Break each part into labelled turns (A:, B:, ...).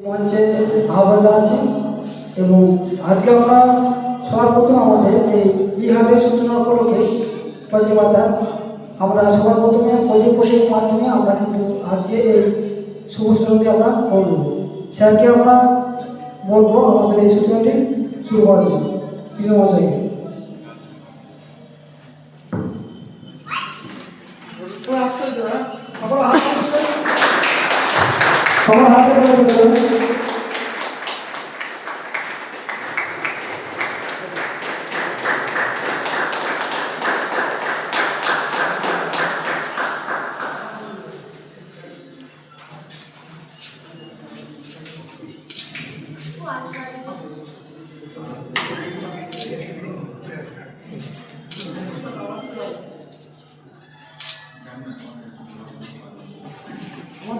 A: মঞ্চে আহ্বান জানাচ্ছি এবং আজকে আমরা সর্বপ্রথম আমাদের এই ইহাদের সূচনা উপলক্ষে প্রতিবাদা আমরা সবার প্রথমে প্রদীপ প্রদীপ মাধ্যমে আমরা কিন্তু আজকে এই শুভ আমরা করব। স্যারকে আমরা বলব আমাদের এই সূচনাটি শুরু করার জন্য। কৃষ্ণ মশাইকে সবার হাতে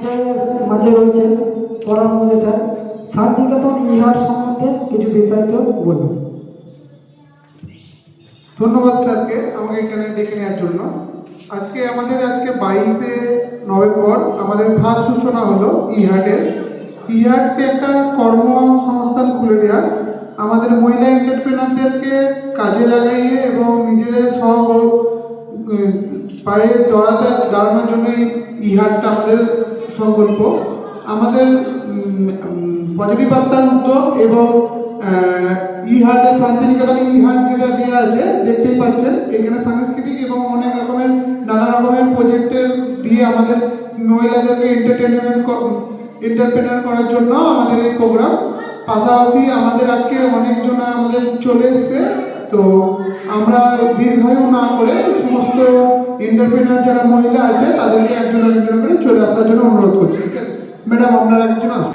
A: আমাদের মাঝে রয়েছে পরামর্শ স্যার। শান্তিনিকেতন ইহার সম্বন্ধে কিছু বিস্তারিত বলুন।
B: ধন্যবাদ স্যারকে আমাকে এখানে ডেকে নেওয়ার জন্য। আজকে আমাদের আজকে বাইশে নভেম্বর আমাদের ফার্স্ট সূচনা হলো ইহাটের ইহাটকে একটা কর্মসংস্থান খুলে দেওয়া আমাদের মহিলা এন্টারপ্রেনারদেরকে কাজে লাগাইয়ে এবং নিজেদের উম, পায়ে দড়াতে দাঁড়ানোর জন্য ইহাটটা আমাদের সংকল্প। আমাদের পজিটিভ বার্তার উদ্যোগ এবং ইহাটে শান্তিনিকেতনে ইহাট যেটা দেওয়া আছে, দেখতেই পাচ্ছেন, এখানে সাংস্কৃতিক এবং অনেক রকমের, নানা রকমের প্রজেক্টের দিয়ে আমাদের মহিলাদেরকে এন্টারটেনমেন্ট এন্টারটেনমেন্ট করার জন্য আমাদের এই প্রোগ্রাম পাশাপাশি আমাদের আজকে অনেকজন আমাদের চলে এসছে, তো আমরা দীর্ঘায়ু না করে সমস্ত এন্টারপ্রেনার যারা মহিলা আছে, তাদেরকে একজন একজন চলে আসার জন্য অনুরোধ করছি। ম্যাডাম, আপনারা একজন আসুন।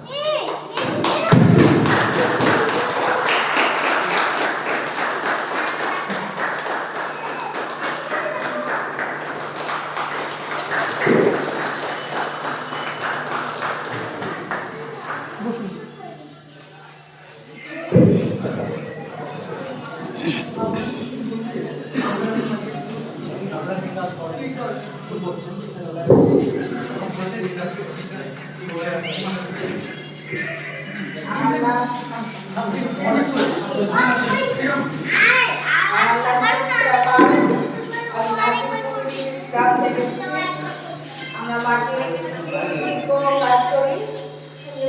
C: আমরা মাটি শিল্প কাজ করি।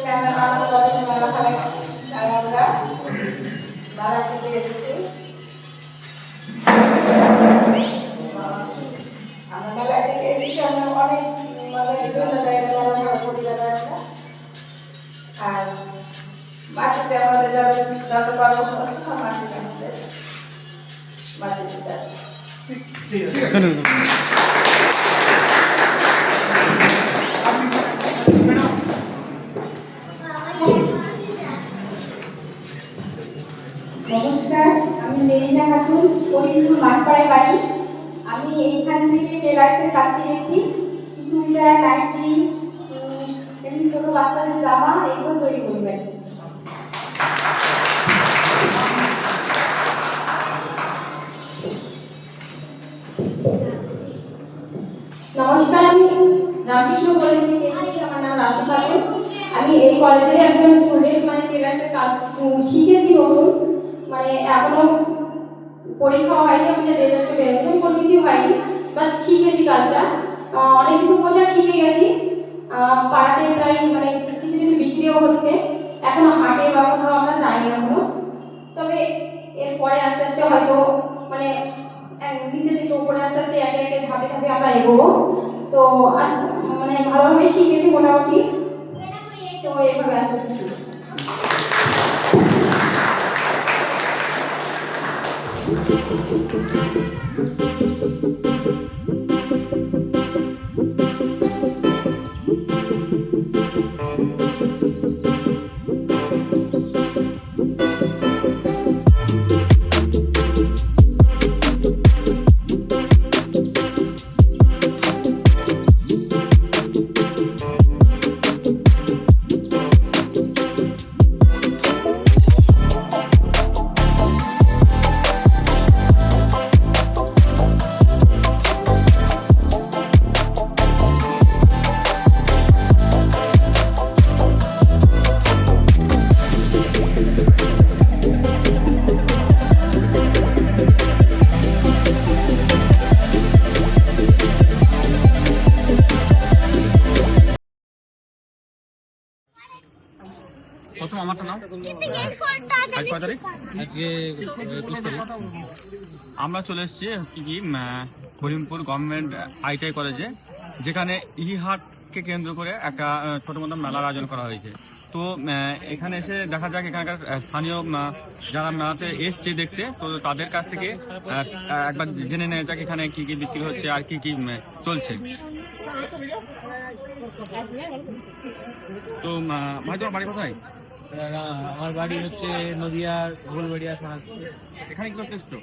C: মেলা নানা ধরনের মেলা মেলা থেকে এসেছি।
D: নমস্কার, আমি মেরিনা খাতুন করিমপুর মাঠপাড়ায় বাড়ি। আমি এইখান থেকে টেলার্সের কাজ শিখেছি চুড়িদার নাইটি ছোটো বাচ্চাদের জামা, এগুলো তৈরি করি রামকৃষ্ণ কলেজ থেকে এসেছি আমার নাম রাজু আমি এই কলেজের একজন স্টুডেন্ট মানে টেলার্সের কাজ শিখেছি নতুন মানে এখনও পরীক্ষা হয়নি আমাদের রেজাল্ট বেরোনো কোনো কিছু হয়নি বাস শিখেছি কাজটা
E: অনেক কিছু পোশাক শিখে গেছি পাড়াতে প্রায় মানে কিছু কিছু বিক্রিও হচ্ছে এখনও হাটে বা কোথাও আমরা যাইনি এখনও তবে এরপরে আস্তে আস্তে হয়তো মানে নিচে থেকে উপরে আস্তে আস্তে একে একে ধাপে ধাপে আমরা এগোবো তো আস- মানে ভালোভাবে শিখেছি মোটামুটি। তো আস্তে আস্তে
F: প্রথম আমারটা আজ কয় তারিখ? আজকে একুশ তারিখ। আমরা চলে এসেছি হচ্ছে কি করিমপুর গভর্নমেন্ট আইটিআই কলেজে যেখানে ইহাটকে কেন্দ্র করে একটা ছোট মতো মেলার আয়োজন করা হয়েছে। তো আহ, এখানে এসে দেখা যাক এখানকার স্থানীয় যারা মেলাতে এসছে দেখতে তো তাদের কাছ থেকে আহ, একবার জেনে নেওয়া যাক এখানে কি কি বিক্রি হচ্ছে আর কি কি চলছে। তো ভাই তোমার বাড়ি কোথায়?
G: আমার বাড়ি হচ্ছে নদিয়া গোলবাড়িয়া সমাজপুর
F: এখানে কি করতে এসছো?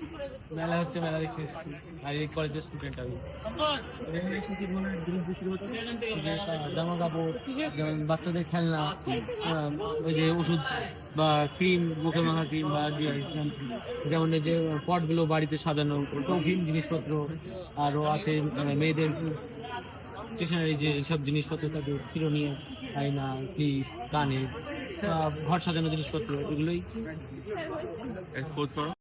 G: মেলা হচ্ছে মেলা দেখতে এসেছি। আর এই কলেজের স্টুডেন্ট আমি।
F: কি
G: জামা কাপড় যেমন বাচ্চাদের খেলনা ওই যে ওষুধ বা ক্রিম মুখে মাখা ক্রিম বা যেমন যে পটগুলো বাড়িতে সাজানো শৌখিন জিনিসপত্র আরও আছে মানে মেয়েদের স্টেশনারি যে সব জিনিসপত্র থাকে চিরুনি আয়না ক্লিপ কানে। ঘর সাজানো জিনিসপত্র এগুলোই?
F: খোঁজ করো।